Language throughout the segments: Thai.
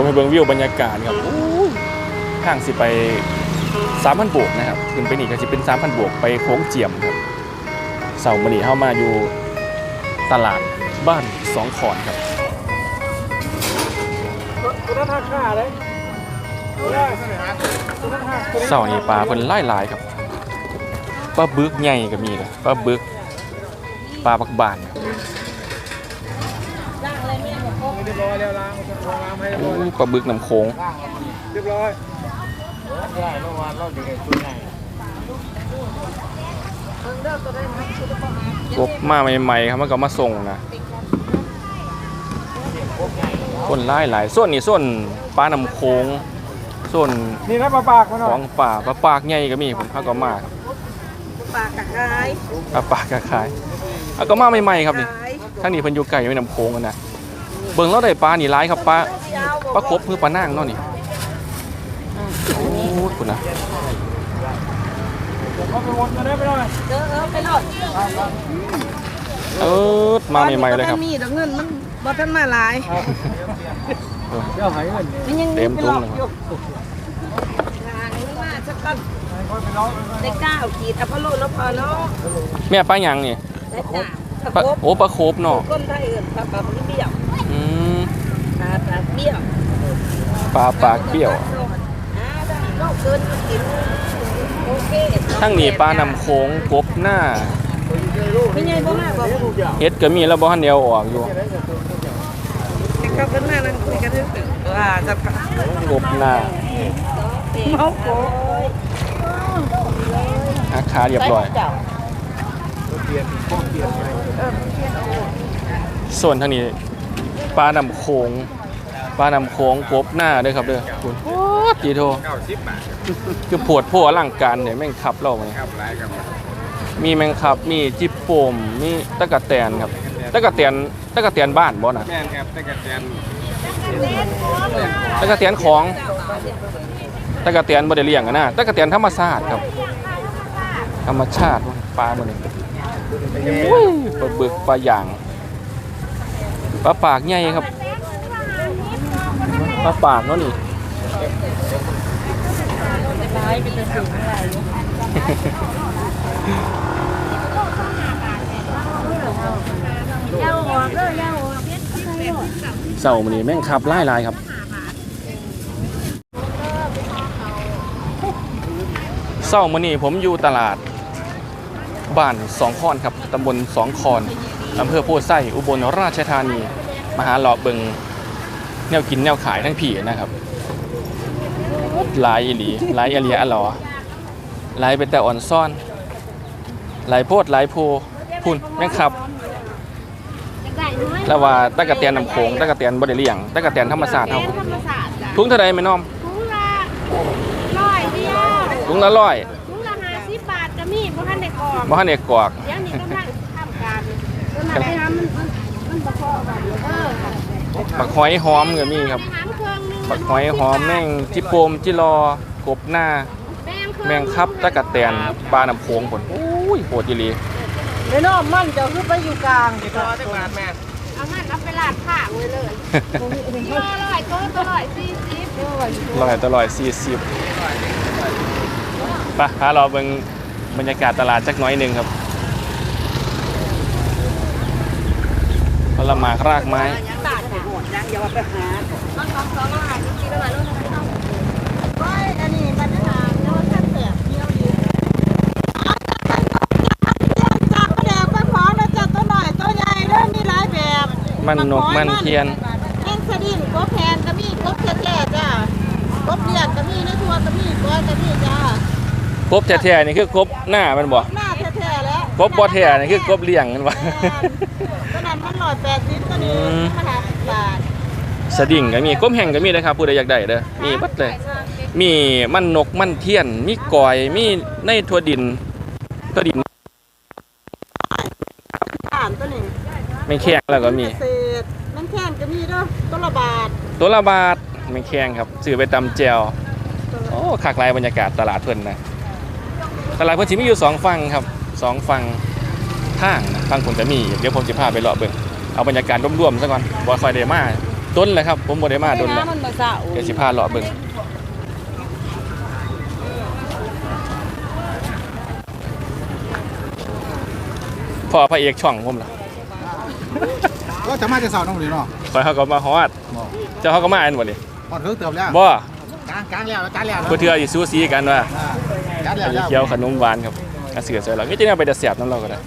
ผมไปเบิ่งวิวบรรยากาศครับอู้างสิไป3,000บวกนะครับขึ้นไปนี่ก็สิเป็น3,000บวกไปโค้งเจียมครับเสาร์มื้อนี้ามาอยู่ตลาดบ้านสองขอนครับตัวนั้นหักขาเลยเสาร์นี้ปลาเพิ่นหลายครับปลาบึกใหญ่ก็มีเลยปลาบึกปลาบักบานครับ รียบร้อยแล้วล้างล้างให้เรียบร้อยอู้ปลาบึกน้ำโค้งเรียบร้อยได้เมื่อวานเราอยู่ในชุดไหนกบมาใหม่ๆครับมันก็มาส่งนะคนหลายหลายๆส่วนนี้ส่วนปลาน้ำโค้งส่วนนี่นะปลาปากมันหน่ขออยงป่าปลาปากใหญ่ก็มีผมพาก็มาครับปากกะขายปลาปากก็ขายเอาก็มาใหม่ๆครับนี่ขายท่างนี้เพิ่นอยู่ไก่ไม่น้ำโค้งกันนะ เบิ่งแล้วได้ปลานี่หลายครับปลาปลาครบคือปลานั่งเนาะนี่โอ้คุณนะเออมาใหม่ๆเลยครับมีดอกเงินมันบ่ทันมาหลายเต็มตุ้งเลยอยู่งานนี้มาสักก้อนค่อยไปร้องได้เก้าขีดเอาพะโล้แล้วพอเนาะแม่ปลาหยังนี่ปลาโอ้ปลาโคบเนาะก้นไทยเอื่นปลาปลาเบี้ยว ปลาปลาเบี้ยวปลาปากเปรี้ยว อ่าได้ก็เกินก็กินโอเคทั้งนี้ปลาน้ำโค้งกบหน้าไม่ใช่บ่มากบ่เฮ็ดก็มีแล้วบ่ทันเดียวออกอยู่แต่เขาขึ้นมานั่งคุยกันเรื่องว่าจะพากบหน้าเมาโกยหักขาเรียบร้อยเจ้าส่วนทางนี้ป ลาน้ำโขงปลาน้ำโขงกบหน้าเด้อครับเด้อคุณโอ้จีโทคือปวดโพอลังการเนี่ยแม่งขับเราไงมีแมงคับมีจิบโปมมีตะกะแตนครับตะกะแตนตะกะแตนบ้านบ่น่ะแม่นครับแต่กระแตนตะกะแตนของตะกะแตนบ่ได้เลี้ยงอะนะตะกะแตนธรรมชาติครับ ธรรมชาติปลาบ่นี่อุ้ยปลาบึกปลาหยาง ปลาปากใหญ่ครับปลาปากเนาะนี่เสาร์มันนี่แม่งขับไล่ลายครับ เสาร์มันนี่ผมอยู่ตลาดบ้านสองคอนครับตำบลสองคอน อำเภอโพธิ์ไส้อุบลราชธานีมาหาเลาะเบิงแนวกินแนวขายทั้งผีนะครับหลายอีหลีหลายอเลียอะหลอหลายเป็นแต่อ่อนซ่อนหลายโพดหลายโพพุ่นแม่งขับแล้วว่าตะกะเตียนน้ำโขงตะกะเตียนบ่ได้เลี้ยงตะกะเตียนธรรมชาติเฮาธรรมศาสตร์จ้ะถุงเท่าใดแม่น้อมถุงละร้อยเดียวถุงละร้อยถุงละห้าสิบบาทก็มีบ่ทันได้กรอกบ่ทันได้กรอกเดี๋ยวนี้กำลังทำการต้นอะไรนะมันมันมัน บ่พอกันเออค่ะบักหอยหอมก็มีครับไปหาเครื่องนึงบักหอยหอมแม่งจิโปมจิรอกบหน้า แม่งเครื่องแมงคับตะกะเตียนปลาน้ำโขงพุ่นโอ้ยโหดอีหลีไม่น้อมมันจะขึ้นไปอยู่กลางที่ต่อได้มาแม่เอามันเอาไปลาดผ้าไว้เลยกิโลร้อยตัวตัวร้อยสี่สิบร้อยต่อร้อยสี่สิบไปหาเราเบิ่งบรรยากาศตลาดจักหน้อยหนึ่งครับ ลไม้รากไม้ยังบาทไปหมดยังอย่าว่าไปหาต้องสองสองร้อยสี่สิบร้อยลูกนะไว้อันนี้มันจะหาแล้วว่าท่านเสียเที่ยวดีจากกระแดกไปพร้อมแล้วจากตัวหน่อยตัวใหญ่เริ่มมีหลายแบบมันนกมันเทียนแห้งสดิ้งกบแพนก็มีกบแท้ๆจ้ากบเลี้ยงก็มีในทัวก็มีก้อยก็มีจ้ากบแท้ๆนี่คือกบหน้ามันบ่หน้าแท้ๆแล้วกบบ่แท้นี่คือกบเลี้ยงมันบ่ตัวนั้น มันหน่อยแปดสิบตัวนี้อืมมันหาสิบบาทสดิ่งก็มีกบแห้งก็มีนะครับผู้ใดอยากได้เด้อมีเบัดเลย มีมันนกมันเทียน มีกอยมีในทั่วดินทั่วดินถามตัวนี้ไม่แข้งแล้วก็มีเศษมันแข้งก็มีเด้วยตัวละบาทตัวละบาทไม่แข้งครับซื้อไปตำแจวโอ้ขากลายบรรยากาศตลาดเพิ่นนะตลาดเพิ่นสิมีอยู่สองฝั่งครับสองฝั่ง ทางนะฝั่งผมจะมีเดี๋ยวผมจะพาไปเลาะเบิ่งเอาบรรยากาศร่วมๆซะก่อนบ่ค่อยได้มาต้นเลยครับ ผมบ่ได้มาต้นไปเลยหามันมาเศร้าเดี๋ยวสิพาเลาะเบิ่งพ่อพระเอกช่องผมล่ะก็จะมาจะสาวน้องหรือเนาะคอยเขาก็มาฮอดเจ้าเขาก็มาอันบ่นี่พอดเพิ่งเติมแล้วบ่กลางกลางแล้วจานแล้วเพื่อเทื่อสิสู้ซีกันว่าจานแล้วไปเคี้ยวขนมหวานครับกระเสือใส่เราไม่จะเนี่ยไปแต่เสียบน้ำเราก็ได้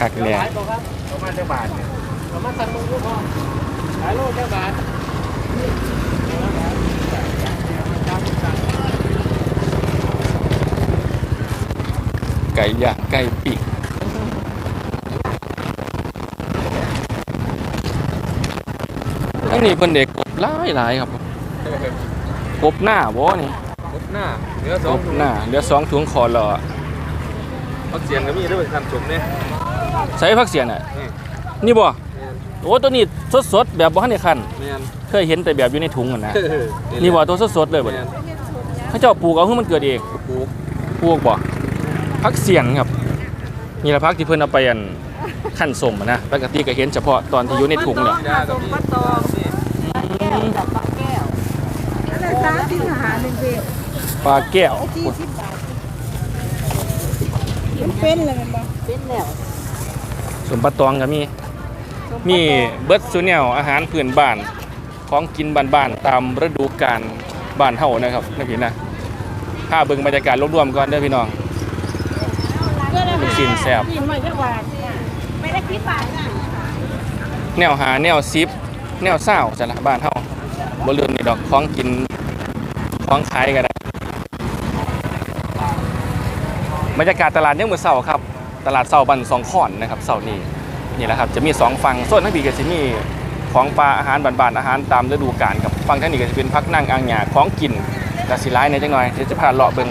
คักเนี่ยประมาณเท่าบาทเนี่ยประมาณสันมุกพอขายโลเท่าบาทไก่ย่างไก่ปีกอันนี้เพิ่นเด็กกบหลายหลายครับกบหน้าบ่นี่กบหน้าเนื้อกสองบหน้าเหลือสองถุงคอรอพักเสียงก็มีด้วยทำจุ่มเนี่ย ใส่ผักเสียนอะอืมนี่บ่ โอ้ตัวนี้สดๆแบบบ่ทันได้คั้นแมนเคยเห็นแต่แบบอยู่ในถุงอะนะ นี่นี่บ่ตัวสดๆเลยบ่แมเนี่ยนเขาเจ้าปลูกเอาให้มันเกิดเอง ปลูกพวกบ่พักเสียนครับนี่ละพักที่เพิ่นเอาไปอันขั้นสมอะนะปกติก็เห็นเฉพาะตอนที่อยู่ในถุงเนี่ยที่ได้ก็มีปลาตองแก้วกับปลาแก้วอะไรสามสิบหาหนึ่งเดียวปลาแก้วสี่สิบบาทมันเป็นเลยมันบ่เป็นแล้ว สมปลาตองก็มี มีเบิร์ดซูเนลอาหารพื้นบ้าน ของกินบ้านๆตามฤดูกาลบ้านเฮานะครับนะพี่นะพาเบิ่งบรรยากาศรวมๆก่อนเด้อพี่น้อง ลูกชิ้นแซ่บนี่ไม่ใช่บาทไม่ได้คิดบาทนะแนวหาแนวซิป แนวเศร้าจ้ะละบ้านเฮาบ่ลืมนี่ดอกของกินของขายก็ได้บรรยากาศตลาดยังมื้อเช้าครับ ตลาดเช้าบ้านสองขอนนะครับเช้านี้นี่แหละครับจะมีสองฝั่งส่วนทั้งปีก็สิมีของปลาอาหารบ้านๆอาหารตามฤดูกาลครับฝั่งทางนี้ก็จะเป็นพักนั่งอ่างหญ้าของกินก็สิหลายในจังหน่อยเดี๋ยวจะพาเลาะเบิ่ง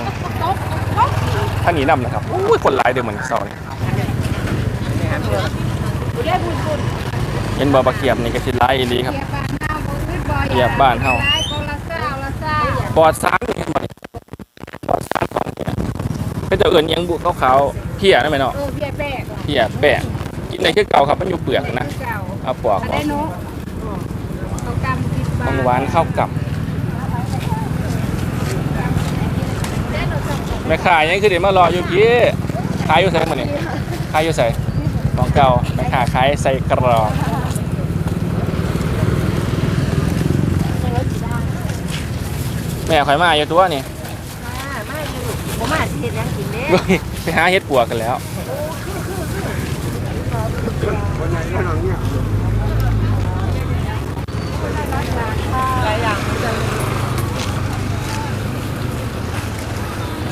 ทางนี้นํนะครับโอ้ยคนหลายเด้อมื้อนี้เช้านี้ได้บุญบุญเห็นบ่บักเขียบนี่ก็สิหลายอีหลีครับเกียบบ้านเฮาบ่ขึ้นบ่เกียบบ้านเฮาได้คนละเศร้าละเศร้าปลอดสารนี่บ่ปลอดสารของเนี่ย เป็นแต่เอิ้นหยังบุขาวๆเพี้ยนั่นแม่นเนาะเออเพียแปะเพี้ยแป้งกินได้คือเก่าครับมันอยู่เปลือกนะเก่าเอาปอกออได้กเนาะเขากำสิบบาขทองหวานเข้ากับแม่ขายยังคือเดี๋ยวมารออยู่พี่ขายอยู่ใส่หมดนี่ขายอยู่ใส่ของเก่าแม่ขาขายใส่กรอกแม่ข่อยมาอยู่ตัวนี่ ผมมาสิเฮ็ดหยังกินเด้เฮ้ยไปหาเฮ็ดปัวกกันแล้ว หลายอย่าง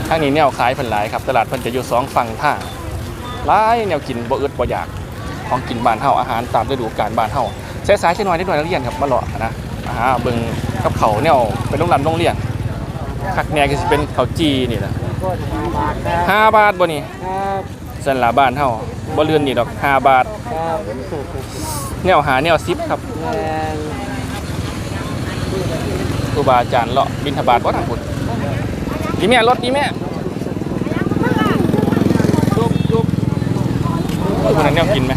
ทางนี้แนวขายเพิ่นหลายครับ ตลาดเพิ่นจะอยู่สองฝั่งท่างหลายแนวกินบ่อึดบ่อยาก ของกินบ้านเฮาอาหารตามฤดูกาลบ้านเฮาสายๆจักหน่อยนิดหน่อยนักเรียนครับมาเลาะนะอาหาเบิ่งกับเขาวแนวเป็นโรงแรมโรงเรียนคักแน่ก็สิเป็นข้าวจีนี่แหละ ก็บาทครับห้าบาทบ่นี่ครับสันละบ้านเฮาบ่เรือนนี่ดอกห้าบาทครับแนวหาแนวซิปครับแมนครูบาอาจารย์เลาะบิณฑบาตบ่ทางพุ่นดีแม่รถดีแม่ซุปซุปพุ่นนะแนวกินไหม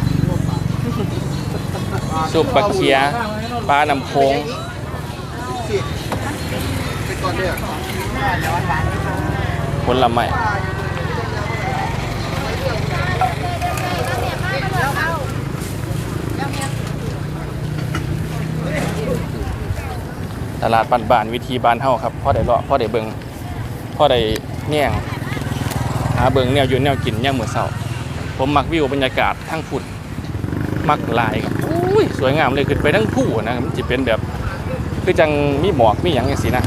ซุปปลาเคียปลาน้ำโขงเป็นก่อนเด้อผ ลไม้ตลาดบ้านๆวิธีบ้านเฮาครับพ่อได้เลาะพ่อได้เบิงพ่อได้แย่งหาเบิงแนวอยู่แนวกินย่างมื้อเช้าผมมักวิวบรรยากาศทั้งพุ่นมักลายครับอุ้ยสวยงามเลยขึ้นไปทั้งผู้นะครับมันจะเป็นแบบคือจังมีหมอกมีหยังจังซี่นะ